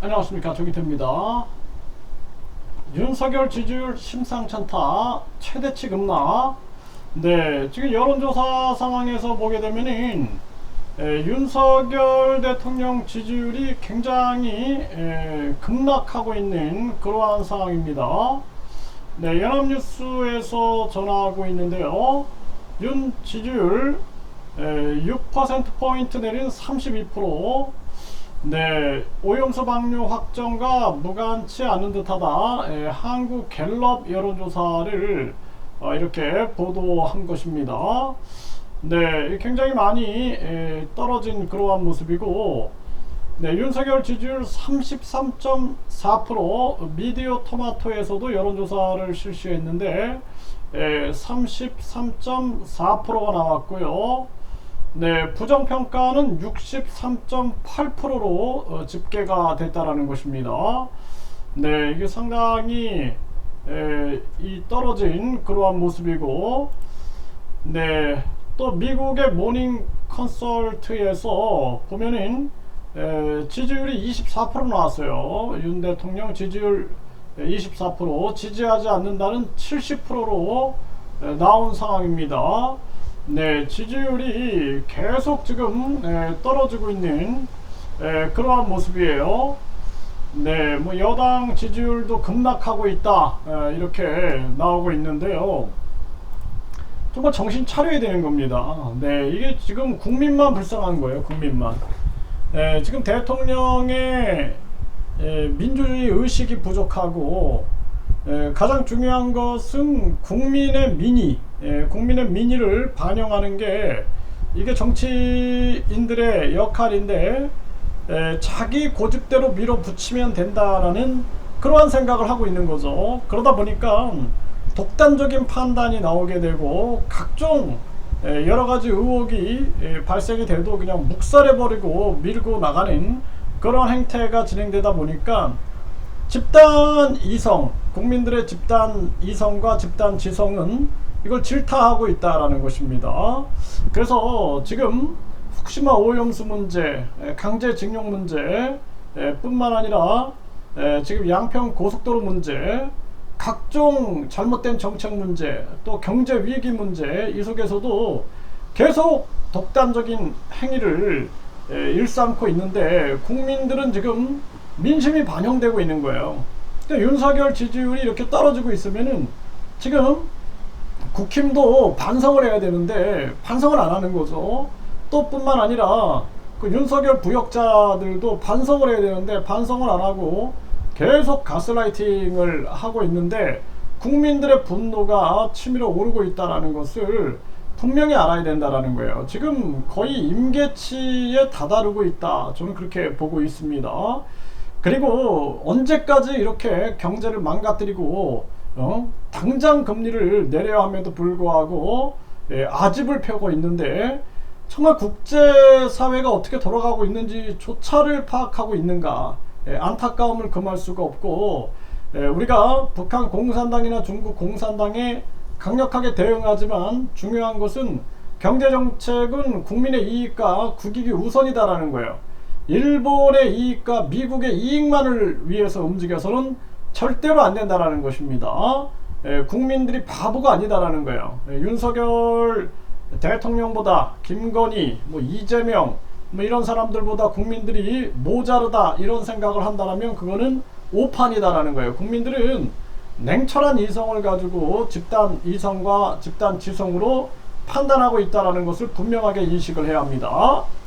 안녕하십니까 조기태입니다. 윤석열 지지율 심상찮다 최대치 급락. 네 지금 여론조사 상황에서 보게 되면은 에, 윤석열 대통령 지지율이 굉장히 에, 급락하고 있는 그러한 상황입니다. 네 연합뉴스에서 전하고 있는데요. 윤 지지율 6%포인트 내린 32%. 네, 오염수 방류 확정과 무관치 않은 듯하다. 예, 한국 갤럽 여론조사를 어, 이렇게 보도한 것입니다. 네, 굉장히 많이 예, 떨어진 그러한 모습이고, 네, 윤석열 지지율 33.4% 미디어 토마토에서도 여론조사를 실시했는데, 예, 33.4%가 나왔고요. 네, 부정평가는 63.8%로 어, 집계가 됐다라는 것입니다. 네, 이게 상당히 에, 이 떨어진 그러한 모습이고, 네, 또 미국의 모닝 컨설트에서 보면은 에, 지지율이 24% 나왔어요. 윤 대통령 지지율 24%, 지지하지 않는다는 70%로 나온 상황입니다. 네, 지지율이 계속 지금 에, 떨어지고 있는 에, 그러한 모습이에요. 네, 뭐 여당 지지율도 급락하고 있다 에, 이렇게 나오고 있는데요. 정말 정신 차려야 되는 겁니다. 네, 이게 지금 국민만 불쌍한 거예요. 국민만. 네, 지금 대통령의 에, 민주주의 의식이 부족하고 에, 가장 중요한 것은 국민의 민의, 에, 국민의 민의를 반영하는 게 이게 정치인들의 역할인데 에, 자기 고집대로 밀어붙이면 된다라는 그러한 생각을 하고 있는 거죠. 그러다 보니까 독단적인 판단이 나오게 되고 각종 에, 여러 가지 의혹이 에, 발생이 돼도 그냥 묵살해버리고 밀고 나가는 그런 행태가 진행되다 보니까 집단 이성, 국민들의 집단 이성과 집단 지성은 이걸 질타하고 있다라는 것입니다. 그래서 지금 후쿠시마 오염수 문제, 에, 강제징용 문제 에, 뿐만 아니라 에, 지금 양평 고속도로 문제, 각종 잘못된 정책 문제, 또 경제 위기 문제 이 속에서도 계속 독단적인 행위를 에, 일삼고 있는데 국민들은 지금 민심이 반영되고 있는 거예요. 근데 윤석열 지지율이 이렇게 떨어지고 있으면은 지금 국힘도 반성을 해야 되는데 반성을 안 하는 거죠. 또 뿐만 아니라 그 윤석열 부역자들도 반성을 해야 되는데 반성을 안 하고 계속 가스라이팅을 하고 있는데 국민들의 분노가 치밀어 오르고 있다라는 것을 분명히 알아야 된다라는 거예요. 지금 거의 임계치에 다다르고 있다. 저는 그렇게 보고 있습니다. 그리고 언제까지 이렇게 경제를 망가뜨리고 어? 당장 금리를 내려야 함에도 불구하고 예, 아집을 펴고 있는데 정말 국제사회가 어떻게 돌아가고 있는지 조차를 파악하고 있는가 예, 안타까움을 금할 수가 없고 예, 우리가 북한 공산당이나 중국 공산당에 강력하게 대응하지만 중요한 것은 경제정책은 국민의 이익과 국익이 우선이다라는 거예요. 일본의 이익과 미국의 이익만을 위해서 움직여서는 절대로 안 된다라는 것입니다. 예, 국민들이 바보가 아니다라는 거예요. 예, 윤석열 대통령보다 김건희, 뭐 이재명, 뭐 이런 사람들보다 국민들이 모자르다 이런 생각을 한다면 그거는 오판이다라는 거예요. 국민들은 냉철한 이성을 가지고 집단 이성과 집단 지성으로 판단하고 있다라는 것을 분명하게 인식을 해야 합니다.